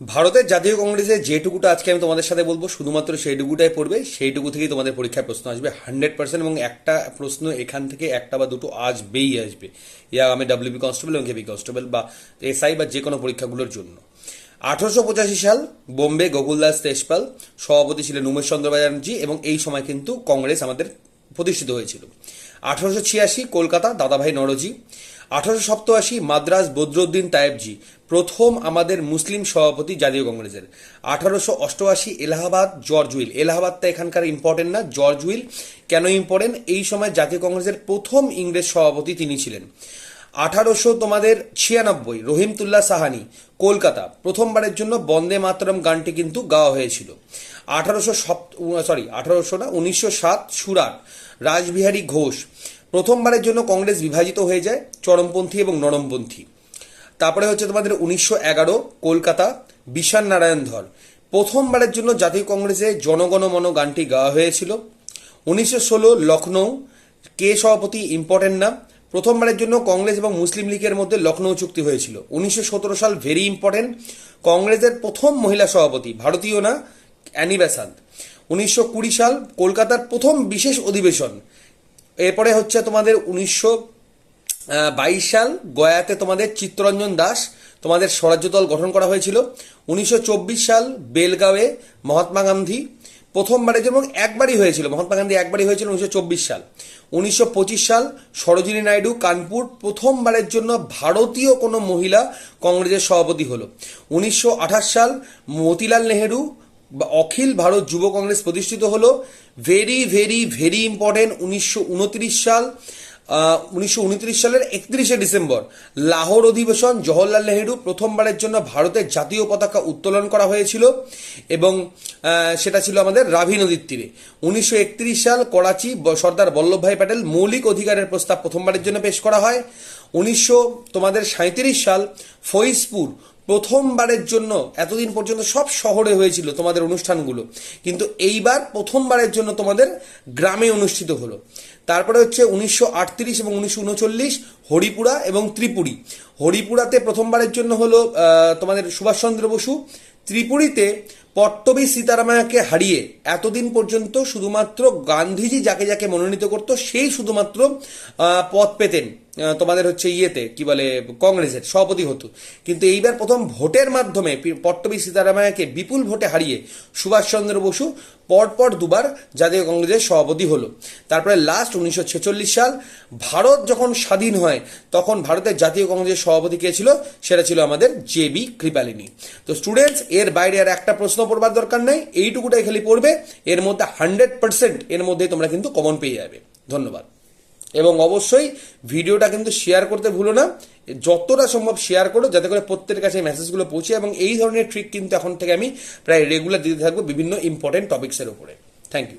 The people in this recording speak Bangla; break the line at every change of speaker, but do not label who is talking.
ভারতের জাতীয় কংগ্রেসের যেটুকুটা আজকে আমি তোমাদের সাথে বলব, শুধুমাত্র সেইটুকুটাই পড়বে, সেইটুকু থেকেই তোমাদের পরীক্ষায় প্রশ্ন আসবে, হান্ড্রেড পার্সেন্ট এবং একটা প্রশ্ন এখান থেকে একটা বা দুটো আসবেই আসবে, ইয়া আমি ডাব্লিউবি কনস্টেবল এবং কেবি কনস্টেবল বা এসআই বা যে কোনো পরীক্ষাগুলোর জন্য। আঠারোশো পঁচাশি সাল বোম্বে গোকুলদাস তেজপাল, সভাপতি ছিলেন উমেশ চন্দ্র ব্যানার্জি এবং এই সময় কিন্তু কংগ্রেস আমাদের প্রতিষ্ঠিত হয়েছিল। আঠারোশো ছিয়াশি কলকাতা দাদাভাই নরজি আঠারোশো সপ্তআশি মাদ্রাজ বদরুদ্দিন তায়েবজি, প্রথম আমাদের মুসলিম সভাপতি জাতীয় কংগ্রেসের। আঠারোশো অষ্টআশি এলাহাবাদ জর্জ উইল। এলাহাবাদটা এখানকার ইম্পর্টেন্ট না, জর্জ উইল কেন ইম্পর্টেন্ট এই সময় জাতীয় কংগ্রেসের প্রথম ইংরেজ সভাপতি তিনি ছিলেন। আঠারোশো তোমাদের ছিয়ানব্বই, রহিমতুল্লাহ সাহানি, কলকাতা, প্রথমবারের জন্য বন্দে মাতরম গানটি কিন্তু গাওয়া হয়েছিল। আঠারোশো সরি আঠারোশো না, উনিশশো সাত, সুরাট, রাসবিহারী ঘোষ। প্রথমবারের জন্য কংগ্রেস বিভাজিত হয়ে যায় চরমপন্থী এবং নরমপন্থী। তারপরে হচ্ছে তোমাদের উনিশশো এগারো, কলকাতা বিশান নারায়ণ ধর প্রথমবারের জন্য জাতীয় কংগ্রেসে জনগণমন গানটি গাওয়া হয়েছিল। উনিশশো ষোলো লখনৌ কে সভাপতি ইম্পর্টেন্ট না প্রথমবারের জন্য কংগ্রেস এবং মুসলিম লীগের মধ্যে লখনৌ চুক্তি হয়েছিল। উনিশশো সতেরো সাল ভেরি ইম্পর্টেন্ট কংগ্রেসের প্রথম মহিলা সভাপতি ভারতীয় না, অ্যানি বেসান্ত উনিশশো কুড়ি সাল কলকাতার প্রথম বিশেষ অধিবেশন। এরপরে হচ্ছে তোমাদের উনিশশো বাইশ সাল গয়াতে তোমাদের চিত্তরঞ্জন দাস, তোমাদের স্বরাজ্য দল গঠন করা হয়েছিল। উনিশশো চব্বিশ সাল বেলগাঁওয়ে মহাত্মা গান্ধী প্রথমবারের জন্য একবারই হয়েছিল, মহাত্মা গান্ধী একবারই হয়েছিল উনিশশো চব্বিশ সাল। উনিশশো পঁচিশ সাল সরোজিনী নাইডু কানপুর প্রথমবারের জন্য ভারতীয় কোনো মহিলা কংগ্রেসের সভাপতি হলো। উনিশশো আঠাশ সাল মতিলাল নেহেরু বা অখিল ভারত যুব কংগ্রেস প্রতিষ্ঠিত হলো ভেরি ভেরি ভেরি ইম্পর্টেন্ট উনিশশো উনত্রিশ সাল উনিশশো উনত্রিশ সালের একত্রিশে ডিসেম্বর, লাহোর অধিবেশন, জওহরলাল নেহেরু প্রথমবারের জন্য ভারতের জাতীয় পতাকা উত্তোলন করা হয়েছিল এবং সেটা ছিল আমাদের রাভি নদীর তীরে। উনিশশো একত্রিশ সাল করাচি সর্দার বল্লভভাই প্যাটেল মৌলিক অধিকারের প্রস্তাব প্রথমবারের জন্য পেশ করা হয়। উনিশশো তোমাদের সাঁত্রিশ সাল ফৈজপুর প্রথমবারের জন্য, এতদিন পর্যন্ত সব শহরে হয়েছিল তোমাদের অনুষ্ঠানগুলো, কিন্তু এইবার প্রথমবারের জন্য তোমাদের গ্রামে অনুষ্ঠিত হলো। তারপরে হচ্ছে উনিশশো আটত্রিশ এবং উনিশশো উনচল্লিশ হরিপুরা এবং ত্রিপুরী। হরিপুরাতে প্রথমবারের জন্য হলো তোমাদের সুভাষচন্দ্র বসু। ত্রিপুরীতে পট্টবী সীতারামায়াকে হারিয়ে এতদিন পর্যন্ত শুধুমাত্র গান্ধীজি যাকে যাকে মনোনীত করত, সেই শুধুমাত্র পদ পেতেন। তোমাদের হচ্ছে ইয়েতে, কি বলে, কংগ্রেসের সভাপতি হতো। কিন্তু এইবার প্রথম ভোটের মাধ্যমে পট্টবী সীতারামায়াকে বিপুল ভোটে হারিয়ে সুভাষচন্দ্র বসু পরপর দুবার জাতীয় কংগ্রেসের সভাপতি হলো। তারপরে লাস্ট উনিশশো ছেচল্লিশ সাল, ভারত যখন স্বাধীন হয়, তখন ভারতের জাতীয় কংগ্রেসের সভাপতি কে ছিল? সেটা ছিল আমাদের জে বি কৃপালিনী। তো স্টুডেন্টস এর বাইরে আর একটা প্রশ্ন পড়বার দরকার নেই, এইটুকুটাই খালি পড়বে, এর মধ্যে হান্ড্রেড পার্সেন্ট এর মধ্যে তোমরা কিন্তু কমন পেয়ে যাবে। ধন্যবাদ। এবং অবশ্যই ভিডিওটা কিন্তু শেয়ার করতে ভুলো না। যতটা সম্ভব শেয়ার করো, যাতে করে প্রত্যেকের কাছে মেসেজগুলো পৌঁছে এবং এই ধরনের ট্রিক কিন্তু এখন থেকে আমি প্রায় রেগুলার দিতে থাকব বিভিন্ন ইম্পর্টেন্ট টপিক্সের উপরে। Thank you